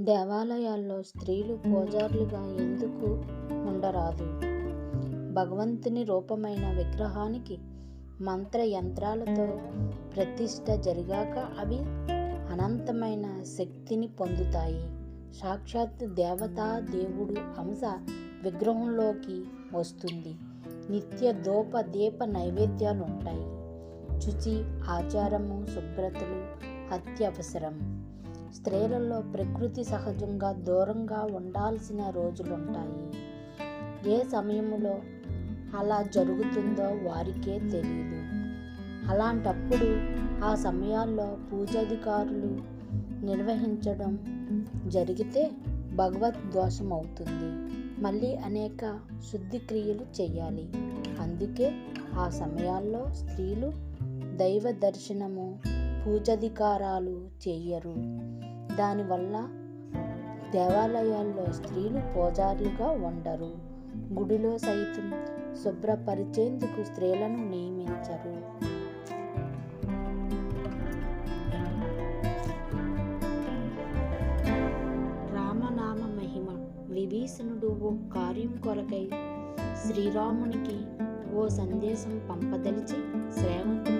దేవాలయాల్లో స్త్రీలు పూజారులుగా ఎందుకు ఉండరాదు? భగవంతుని రూపమైన విగ్రహానికి మంత్ర యంత్రాలతో ప్రతిష్ట జరిగాక అవి అనంతమైన శక్తిని పొందుతాయి. సాక్షాత్ దేవతా దేవుడు అంశ విగ్రహంలోకి వస్తుంది. నిత్య దోప దీప నైవేద్యాలు ఉంటాయి. శుచి ఆచారము శుభ్రతలు అత్యవసరం. స్త్రీలలో ప్రకృతి సహజంగా దూరంగా ఉండాల్సిన రోజులుంటాయి. ఏ సమయంలో అలా జరుగుతుందో వారికే తెలియదు అలాంటప్పుడు ఆ సమయాల్లో పూజాధికారులు నిర్వహించడం జరిగితే భగవత్ దోషం అవుతుంది మళ్ళీ అనేక శుద్ధి క్రియలు చేయాలి. అందుకే ఆ సమయాల్లో స్త్రీలు దైవ దర్శనము పూజాధికారాలు చేయరు దానివల్ల దేవాలయాల్లో స్త్రీలు పూజారులుగా ఉండరు. గుడిలో సైతం శుభ్రపరిచేందుకు స్త్రీలను నియమించరు. రామనామ మహిమ విభీషణుడు ఓ కార్యం కొరకై శ్రీరామునికి ఓ సందేశం పంపదలిచి సేవకునితో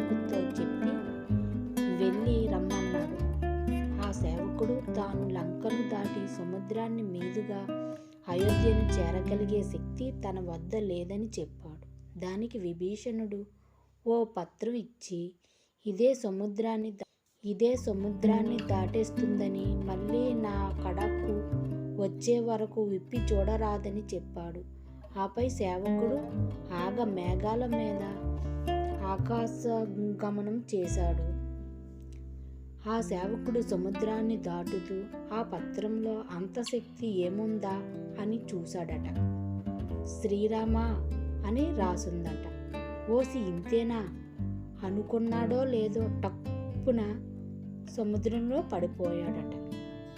తాను లంకను దాటి సముద్రాన్ని మీదుగా అయోధ్యను చేరగలిగే శక్తి తన వద్ద లేదని చెప్పాడు. దానికి విభీషణుడు ఓ పత్రం ఇచ్చి ఇదే సముద్రాన్ని దా- ఇదే సముద్రాన్ని దాటేస్తుందని మళ్ళీ నా కడకు వచ్చే వరకు విప్పి చూడరాదని చెప్పాడు. ఆపై సేవకుడు ఆగ మేఘాల మీద ఆకాశ గమనం చేశాడు. ఆ సేవకుడు సముద్రాన్ని దాటుతూ ఆ పత్రంలో అంత శక్తి ఏముందా? అని చూశాడట. శ్రీరామ అని రాసుందట. ఓసి ఇంతేనా? అనుకున్నాడో లేదో టప్పున సముద్రంలో పడిపోయాడట.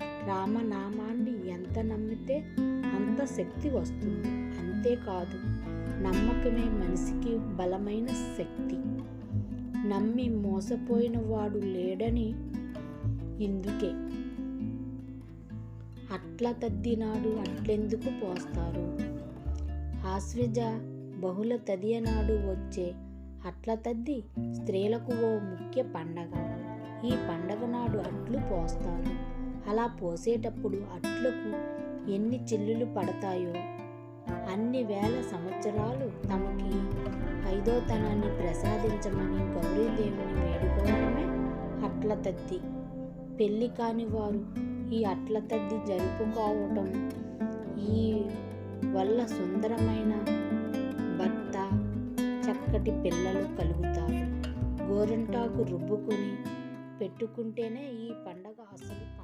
రామనామాన్ని ఎంత నమ్మితే అంత శక్తి వస్తుంది. అంతేకాదు నమ్మకమే మనిషికి బలమైన శక్తి. నమ్మి మోసపోయిన వాడు లేడని ఇందుకే. అట్ల తద్దినాడు అట్లెందుకు పోస్తారు? ఆశ్వజ బహుళ తదియనాడు వచ్చే అట్ల తద్ది స్త్రీలకు ఓ ముఖ్య పండగ. ఈ పండగ నాడు అట్లు పోస్తారు. అలా పోసేటప్పుడు అట్లకు ఎన్ని చిల్లులు పడతాయో అన్ని వేల సంవత్సరాలు తమకి ఐదోతనాన్ని ప్రసాదించమని గౌరీదేవిని వేడుకోవడమే అట్ల తద్ది. పెళ్ళి కాని వారు ఈ అట్ల తద్ది జరుపుకోవటం ఈ వల్ల సుందరమైన భర్త చక్కటి పిల్లలు కలుగుతారు. గోరింటాకు రుబ్బుకొని పెట్టుకుంటేనే ఈ పండగ అసలు